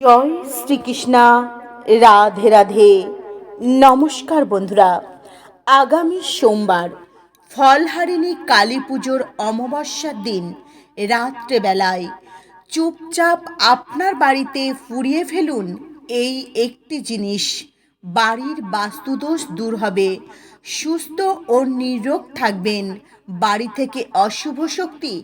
জয় শ্রীকৃষ্ণা। রাধে রাধে। নমস্কার বন্ধুরা। আগামী সোমবার ফলহারিণী কালী পুজোর অমাবস্যার দিন রাত্রেবেলায় চুপচাপ আপনার বাড়িতে ফুরিয়ে ফেলুন এই একটি জিনিস। বাড়ির বাস্তুদোষ দূর হবে। সুস্থ ও নিরোগ থাকবেন। বাড়ি থেকে অশুভ শক্তি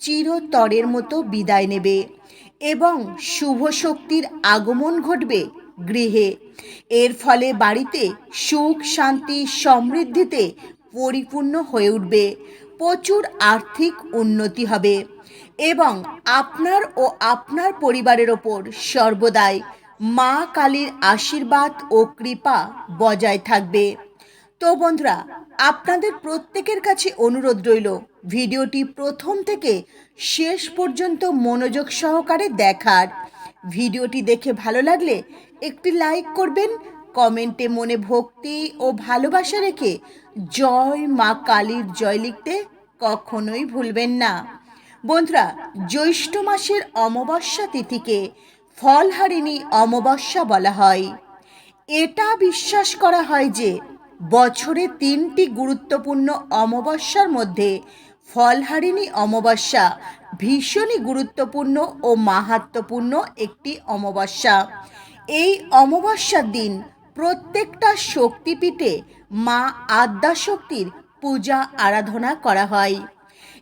চিরতরের মতো বিদায় নেবে এবং শুভ শক্তির আগমন ঘটবে গৃহে। এর ফলে বাড়িতে সুখ, শান্তি, সমৃদ্ধিতে পরিপূর্ণ হয়ে উঠবে, প্রচুর আর্থিক উন্নতি হবে এবং আপনার ও আপনার পরিবারের ওপর সর্বদাই মা কালীর আশীর্বাদ ও কৃপা বজায় থাকবে। তো বন্ধুরা, আপনাদের প্রত্যেকের কাছে অনুরোধ রইল, ভিডিওটি প্রথম থেকে শেষ পর্যন্ত মনোযোগ সহকারে দেখার। ভিডিওটি দেখে ভালো লাগলে একটি লাইক করবেন, কমেন্টে মনে ভক্তি ও ভালোবাসা রেখে জয় মা কালীর জয় লিখতে কখনোই ভুলবেন না। বন্ধুরা, জ্যৈষ্ঠ মাসের অমাবস্যা তিথিকে ফলহারিণী অমাবস্যা বলা হয়। এটা বিশ্বাস করা হয় যে বছরে তিনটি গুরুত্বপূর্ণ অমাবস্যার মধ্যে ফলহারিণী অমাবস্যা ভীষণই গুরুত্বপূর্ণ ও মাহাত্মপূর্ণ একটি অমাবস্যা। এই অমাবস্যার দিন প্রত্যেকটা শক্তিপীঠে মা আদ্যাশক্তির পূজা আরাধনা করা হয়।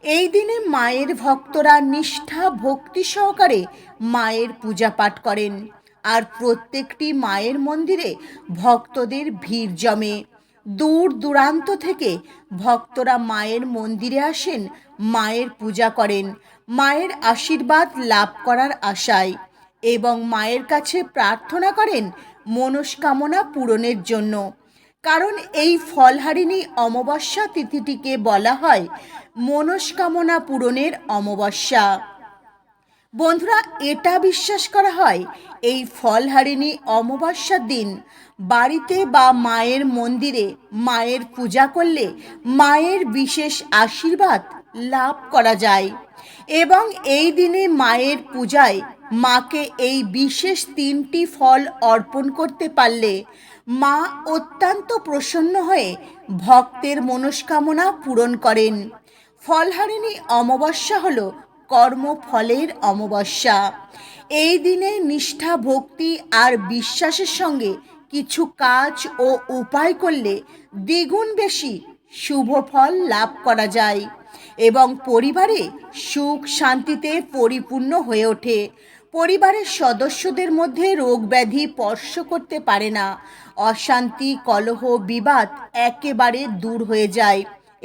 এই দিনে মায়ের ভক্তরা নিষ্ঠা, ভক্তি সহকারে মায়ের পূজা পাঠ করেন। আর প্রত্যেকটি মায়ের মন্দিরে ভক্তদের ভিড় জমে। দূর দূরান্ত থেকে ভক্তরা মায়ের মন্দিরে আসেন, মায়ের পূজা করেন, মায়ের আশীর্বাদ লাভ করার আশায় এবং মায়ের কাছে প্রার্থনা করেন মনস্কামনা পূরণের জন্য। কারণ এই ফলহারিণী অমাবস্যা তিথিটিকে বলা হয় মনস্কামনা পূরণের অমাবস্যা। বন্ধুরা, এটা বিশ্বাস করা হয়, এই ফলহারিণী অমাবস্যার দিন বাড়িতে বা মায়ের মন্দিরে মায়ের পূজা করলে মায়ের বিশেষ আশীর্বাদ লাভ করা যায়। এবং এই দিনে মায়ের পূজায় মাকে এই বিশেষ তিনটি ফল অর্পণ করতে পারলে মা অত্যন্ত প্রসন্ন হয়ে ভক্তের মনস্কামনা পূরণ করেন। ফলহারিণী অমাবস্যা হল কর্মফলের অমাবস্যা। এই দিনে নিষ্ঠা, ভক্তি আর বিশ্বাসের সঙ্গে কিছু কাজ ও উপায় করলে দ্বিগুণ বেশি শুভ ফল লাভ করা যায় এবং পরিবারে সুখ শান্তিতে পরিপূর্ণ হয়ে ওঠে। পরিবারের সদস্যদের মধ্যে রোগ ব্যাধি স্পর্শ করতে পারে না। অশান্তি, কলহ, বিবাদ একেবারে দূর হয়ে যায়।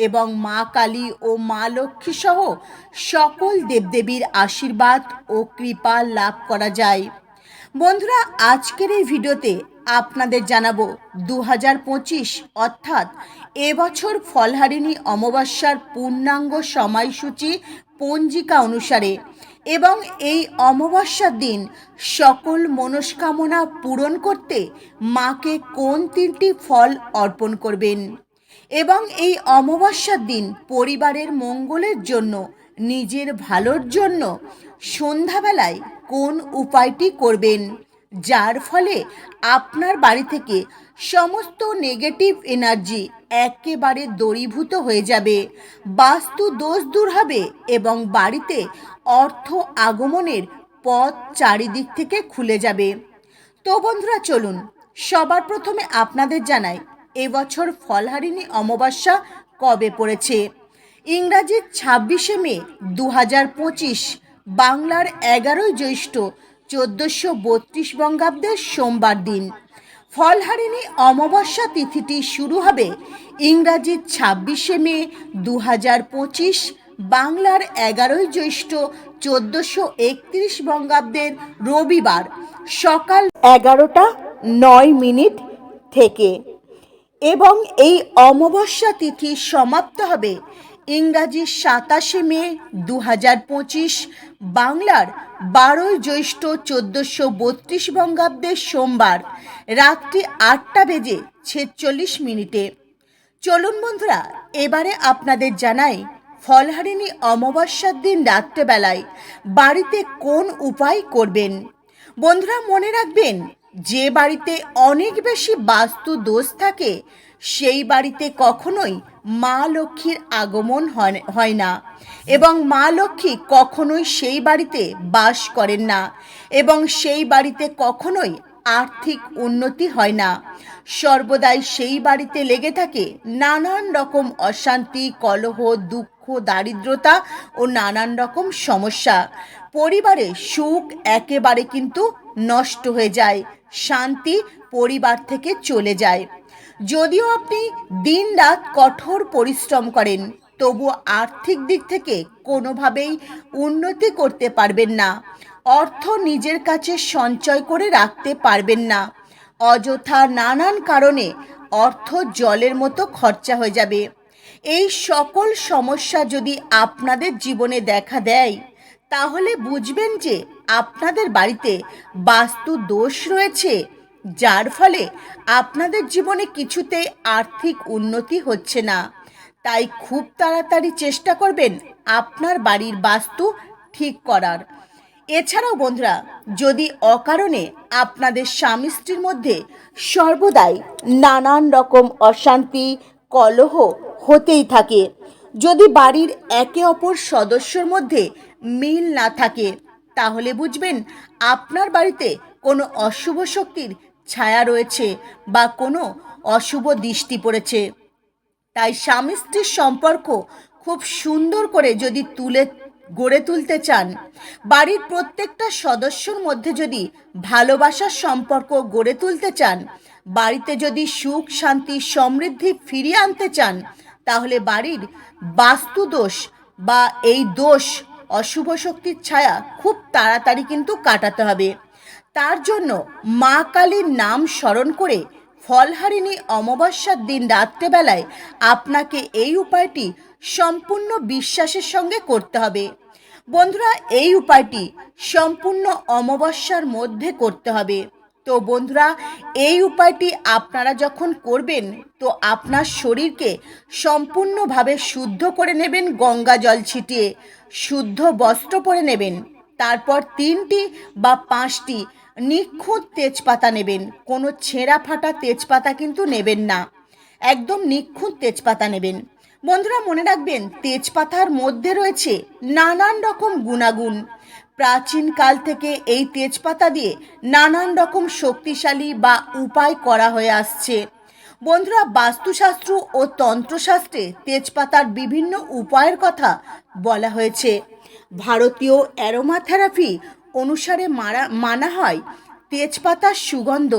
এবং মা কালী ও মা লক্ষ্মী সহ সকল দেবদেবীর আশীর্বাদ ও কৃপা লাভ করা যায়। বন্ধুরা, আজকের এই ভিডিওতে আপনাদের জানাব দু হাজার পঁচিশ, অর্থাৎ এবছর ফলহারিণী অমাবস্যার পূর্ণাঙ্গ সময়সূচি পঞ্জিকা অনুসারে এবং এই অমাবস্যার দিন সকল মনস্কামনা পূরণ করতে মাকে কোন তিনটি ফল অর্পণ করবেন? এবং এই অমাবস্যার দিন পরিবারের মঙ্গলের জন্য, নিজের ভালোর জন্য সন্ধ্যাবেলায় কোন উপায়টি করবেন? যার ফলে আপনার বাড়ি থেকে সমস্ত নেগেটিভ এনার্জি একেবারে দূরীভূত হয়ে যাবে, বাস্তু দোষ দূর হবে এবং বাড়িতে অর্থ আগমনের পথ চারিদিক থেকে খুলে যাবে। তো বন্ধুরা, চলুন সবার প্রথমে আপনাদের জানাই এবছর ফলহারিণী অমাবস্যা কবে পড়েছে? ইংরাজির ছাব্বিশে মে দু হাজার পঁচিশ, বাংলার এগারোই জ্যৈষ্ঠ চোদ্দোশো বত্রিশ বঙ্গাব্দের সোমবার দিন। ফলহারিণী অমাবস্যা তিথিটি শুরু হবে ইংরাজির ছাব্বিশে মে দু হাজার পঁচিশ, বাংলার এগারোই জ্যৈষ্ঠ চোদ্দোশো একত্রিশ বঙ্গাব্দের রবিবার সকাল এগারোটা নয় মিনিট থেকে। এবং এই অমাবস্যা তিথি সমাপ্ত হবে। ইংরাজি সাতাশে মে দু হাজার পঁচিশ, বাংলার বারোই জ্যৈষ্ঠ চোদ্দোশো বত্রিশ বঙ্গাব্দের সোমবার, রাত্রি আটটা বেজে ছেচল্লিশ মিনিটে। চলুন বন্ধুরা, এবারে আপনাদের জানাই, ফলহারিণী অমাবস্যার দিন রাত্রেবেলায় বাড়িতে কোন উপায় করবেন? বন্ধুরা, মনে রাখবেন যে বাড়িতে অনেক বেশি বাস্তু দোষ থাকে, সেই বাড়িতে কখনোই মা লক্ষ্মীর আগমন হয়- না। এবং মা লক্ষ্মী কখনোই সেই বাড়িতে বাস করেন না এবং সেই বাড়িতে কখনোই আর্থিক উন্নতি হয় না। সর্বদাই সেই বাড়িতে লেগে থাকে নানান রকম অশান্তি, কলহ, দুঃখ, দারিদ্রতা ও নানান রকম সমস্যা। পরিবারে সুখ একেবারে কিন্তু নষ্ট হয়ে যায়, শান্তি পরিবার থেকে চলে যায়। যদিও আপনি দিনরাত কঠোর পরিশ্রম করেন, তবু আর্থিক দিক থেকে কোনোভাবেই উন্নতি করতে পারবেন না। অর্থ নিজের কাছে সঞ্চয় করে রাখতে পারবেন না। অযথা নানান কারণে অর্থ জলের মতো খরচা হয়ে যাবে। এই সকল সমস্যা যদি আপনাদের জীবনে দেখা দেয় তাহলে বুঝবেন যে আপনাদের বাড়িতে বাস্তু দোষ রয়েছে, যার ফলে আপনাদের জীবনে কিছুতেই আর্থিক উন্নতি হচ্ছে না। তাই খুব তাড়াতাড়ি চেষ্টা করবেন আপনার বাড়ির বাস্তু ঠিক করার। এছাড়াও বন্ধুরা, যদি অকারণে আপনাদের স্বামী স্ত্রীর মধ্যে সর্বদাই নানান রকম অশান্তি, কলহ হতেই থাকে, যদি বাড়ির একে অপর সদস্যর মধ্যে মিল না থাকে, তাহলে বুঝবেন আপনার বাড়িতে কোনো অশুভ শক্তির ছায়া রয়েছে বা কোনো অশুভ দৃষ্টি পড়েছে। তাই স্বামী স্ত্রীর সম্পর্ক খুব সুন্দর করে যদি তুলে, গড়ে তুলতে চান, বাড়ির প্রত্যেকটা সদস্যর মধ্যে যদি ভালোবাসার সম্পর্ক গড়ে তুলতে চান, বাড়িতে যদি সুখ, শান্তি, সমৃদ্ধি ফিরিয়ে আনতে চান, তাহলে বাড়ির বাস্তু দোষ বা এই দোষ অশুভ শক্তির ছায়া খুব তাড়াতাড়ি কিন্তু কাটাতে হবে। তার জন্য মা কালীর নাম স্মরণ করে ফলহারিণী অমাবস্যার দিন রাত্রেবেলায় আপনাকে এই উপায়টি সম্পূর্ণ বিশ্বাসের সঙ্গে করতে হবে। বন্ধুরা, এই উপায়টি সম্পূর্ণ অমাবস্যার মধ্যে করতে হবে। তো বন্ধুরা, এই উপায়টি আপনারা যখন করবেন, তো আপনার শরীরকে সম্পূর্ণভাবে শুদ্ধ করে নেবেন, গঙ্গা জল ছিটিয়ে শুদ্ধ বস্ত্র পরে নেবেন। তারপর তিনটি বা পাঁচটি নিখুঁত তেজপাতা নেবেন। কোনো ছেঁড়া ফাটা তেজপাতা কিন্তু নেবেন না। একদম নিখুঁত তেজপাতা নেবেন। বন্ধুরা, মনে রাখবেন, তেজপাতার মধ্যে রয়েছে নানান রকম গুণাগুণ। প্রাচীন কাল থেকে এই তেজপাতা দিয়ে নানান রকম শক্তিশালী বা উপায় করা হয়ে আসছে। বন্ধুরা, বাস্তুশাস্ত্র ও তন্ত্রশাস্ত্রে তেজপাতার বিভিন্ন উপায়ের কথা বলা হয়েছে। ভারতীয় অ্যারোমাথেরাপি অনুসারে মারা, মানা হয় তেজপাতার সুগন্ধ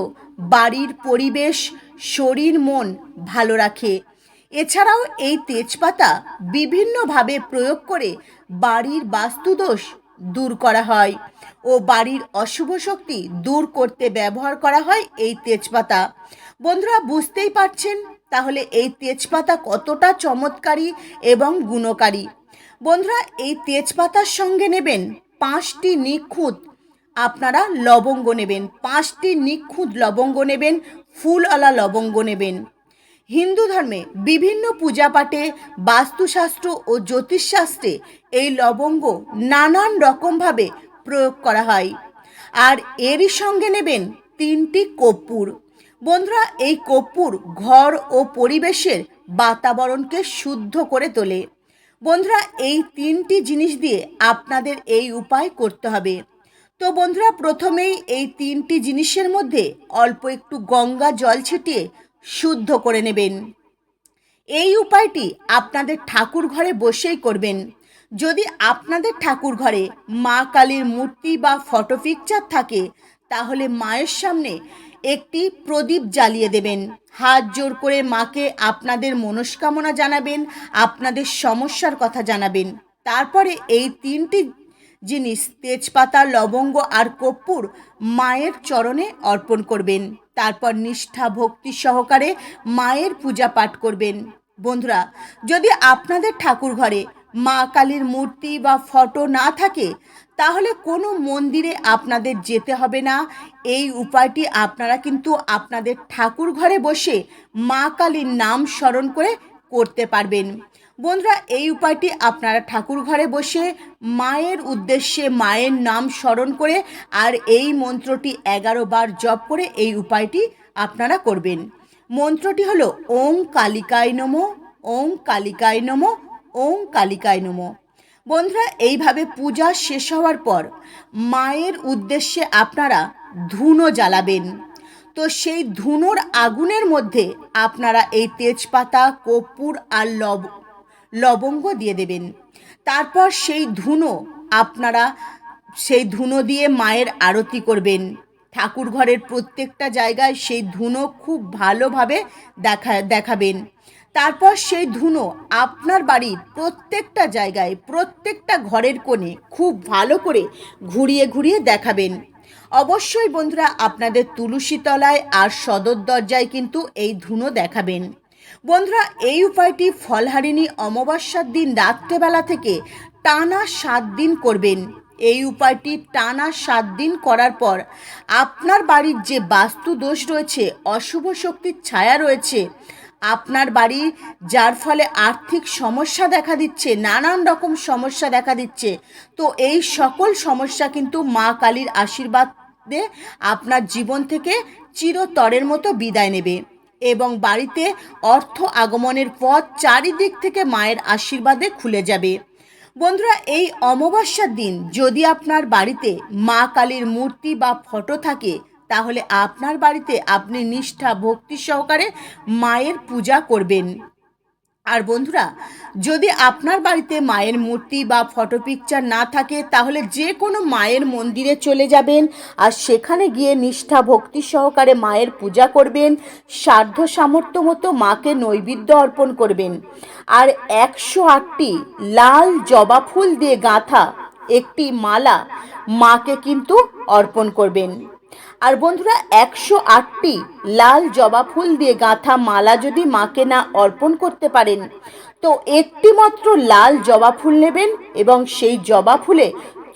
বাড়ির পরিবেশ, শরীর, মন ভালো রাখে। এছাড়াও এই তেজপাতা বিভিন্নভাবে প্রয়োগ করে বাড়ির বাস্তুদোষ দূর করা হয়। ও বাড়ির অশুভ শক্তি দূর করতে ব্যবহার করা হয় এই তেজপাতা। বন্ধুরা, বুঝতেই পারছেন? তাহলে এই তেজপাতা কতটা চমৎকারী এবং গুণকারী। বন্ধুরা, এই তেজপাতার সঙ্গে নেবেন পাঁচটি নিখুঁত, আপনারা লবঙ্গ নেবেন। পাঁচটি নিখুঁত লবঙ্গ নেবেন, ফুলওয়ালা লবঙ্গ নেবেন। হিন্দু ধর্মে বিভিন্ন পূজাপাঠে বাস্তুশাস্ত্র ও জ্যোতিষশাস্ত্রে এই লবঙ্গ নানান রকমভাবে প্রয়োগ করা হয়। আর এরই সঙ্গে নেবেন তিনটি কর্পূর। বন্ধুরা, এই কর্পূর ঘর ও পরিবেশের বাতাবরণকে শুদ্ধ করে তোলে। বন্ধুরা, এই তিনটি জিনিস দিয়ে আপনাদের এই উপায় করতে হবে। তো বন্ধুরা, প্রথমেই এই তিনটি জিনিসের মধ্যে অল্প একটু গঙ্গা জল ছিটিয়ে শুদ্ধ করে নেবেন। এই উপায়টি আপনাদের ঠাকুর ঘরে বসেই করবেন। যদি আপনাদের ঠাকুর ঘরে মা কালীর মূর্তি বা ফটো পিকচার থাকে, তাহলে মায়ের সামনে একটি প্রদীপ জ্বালিয়ে দেবেন। হাত জোর করে মাকে আপনাদের মনস্কামনা জানাবেন, আপনাদের সমস্যার কথা জানাবেন। তারপরে এই তিনটি জিনিস তেজপাতা, লবঙ্গ আর কর্পূর মায়ের চরণে অর্পণ করবেন। তারপর নিষ্ঠা, ভক্তি সহকারে মায়ের পূজা পাঠ করবেন। বন্ধুরা, যদি আপনাদের ঠাকুর ঘরে মা কালীর মূর্তি বা ফটো না থাকে, তাহলে কোনো মন্দিরে আপনাদের যেতে হবে না। এই উপায়টি আপনারা কিন্তু আপনাদের ঠাকুর ঘরে বসে মা কালীর নাম স্মরণ করে করতে পারবেন। বন্ধুরা, এই উপায়টি আপনারা ঠাকুর ঘরে বসে মায়ের উদ্দেশ্যে, মায়ের নাম স্মরণ করে আর এই মন্ত্রটি এগারো বার জপ করে এই উপায়টি আপনারা করবেন। মন্ত্রটি হলো, ওং কালিকায় নমো, ওং কালিকায় নমো, ওং কালিকায় নমো। বন্ধুরা, এইভাবে পূজা শেষ হওয়ার পর মায়ের উদ্দেশ্যে আপনারা ধুনো জ্বালাবেন। তো সেই ধুনোর আগুনের মধ্যে আপনারা এই তেজপাতা, কর্পূর আর লব লবঙ্গ দিয়ে দেবেন। তারপর সেই ধুনো আপনারা সেই ধুনো দিয়ে মায়ের আরতি করবেন। ঠাকুর ঘরের প্রত্যেকটা জায়গায় সেই ধুনো খুব ভালোভাবে দেখা, দেখাবেন। তারপর সেই ধুনো আপনার বাড়ির প্রত্যেকটা জায়গায়, প্রত্যেকটা ঘরের কোণে খুব ভালো করে ঘুরিয়ে ঘুরিয়ে দেখাবেন। অবশ্যই বন্ধুরা, আপনাদের তুলসী তলায় আর সদর দরজায় কিন্তু এই ধুনো দেখাবেন। বন্ধুরা, এই উপায়টি ফলহারিণী অমাবস্যার দিন রাত্রেবেলা থেকে টানা সাত দিন করবেন। এই উপায়টি টানা সাত দিন করার পর আপনার বাড়ির যে বাস্তু দোষ রয়েছে, অশুভ শক্তির ছায়া রয়েছে, আপনার বাড়ি, যার ফলে আর্থিক সমস্যা দেখা দিচ্ছে, নানান রকম সমস্যা দেখা দিচ্ছে, তো এই সকল সমস্যা কিন্তু মা কালীর আশীর্বাদে আপনার জীবন থেকে চিরতরের মতো বিদায় নেবে। এবং বাড়িতে অর্থ আগমনের পথ চারিদিক থেকে মায়ের আশীর্বাদে খুলে যাবে। বন্ধুরা, এই অমাবস্যার দিন যদি আপনার বাড়িতে মা কালীর মূর্তি বা ফটো থাকে, তাহলে আপনার বাড়িতে আপনি নিষ্ঠা, ভক্তি সহকারে মায়ের পূজা করবেন। আর বন্ধুরা, যদি আপনার বাড়িতে মায়ের মূর্তি বা ফটো পিকচার না থাকে, তাহলে যে কোনো মায়ের মন্দিরে চলে যাবেন আর সেখানে গিয়ে নিষ্ঠা, ভক্তি সহকারে মায়ের পূজা করবেন, সাধ্য সামর্থ্য মতো মাকে নৈবেদ্য অর্পণ করবেন। আর একশো আটটি লাল জবা ফুল দিয়ে গাঁথা একটি মালা মাকে কিন্তু অর্পণ করবেন। আর বন্ধুরা, একশো আটটি লাল জবা ফুল দিয়ে গাঁথা মালা যদি মাকে না অর্পণ করতে পারেন, তো একটি মাত্র লাল জবা ফুল নেবেন এবং সেই জবা ফুলে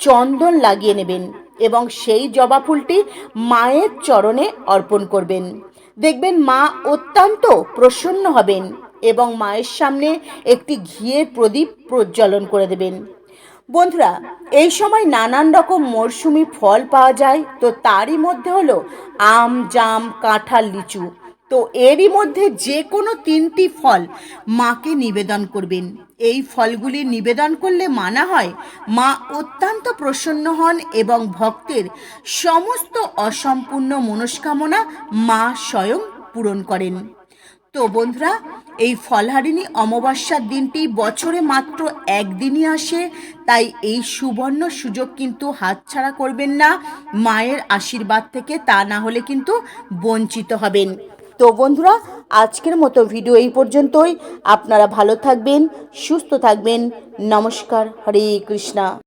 চন্দন লাগিয়ে নেবেন এবং সেই জবা ফুলটি মায়ের চরণে অর্পণ করবেন। দেখবেন মা অত্যন্ত প্রসন্ন হবেন এবং মায়ের সামনে একটি ঘিয়ের প্রদীপ প্রজ্বলন করে দেবেন। বন্ধুরা, এই সময় নানান রকম মরশুমি ফল পাওয়া যায়, তো তারই মধ্যে হলো আম, জাম, কাঁঠাল, লিচু। তো এরই মধ্যে যে কোনো তিনটি ফল মাকে নিবেদন করবেন। এই ফলগুলি নিবেদন করলে মানা হয়, মা অত্যন্ত প্রসন্ন হন এবং ভক্তের সমস্ত অসম্পূর্ণ মনস্কামনা মা স্বয়ং পূরণ করেন। তো বন্ধুরা, এই ফলহারিণী অমাবস্যার দিনটি বছরে মাত্র একদিনই আসে, তাই এই সুবর্ণ সুযোগ কিন্তু হাতছাড়া করবেন না, মায়ের আশীর্বাদ থেকে তা না হলে কিন্তু বঞ্চিত হবেন। তো বন্ধুরা, আজকের মতো ভিডিও এই পর্যন্তই। আপনারা ভালো থাকবেন, সুস্থ থাকবেন। নমস্কার, হরে কৃষ্ণা।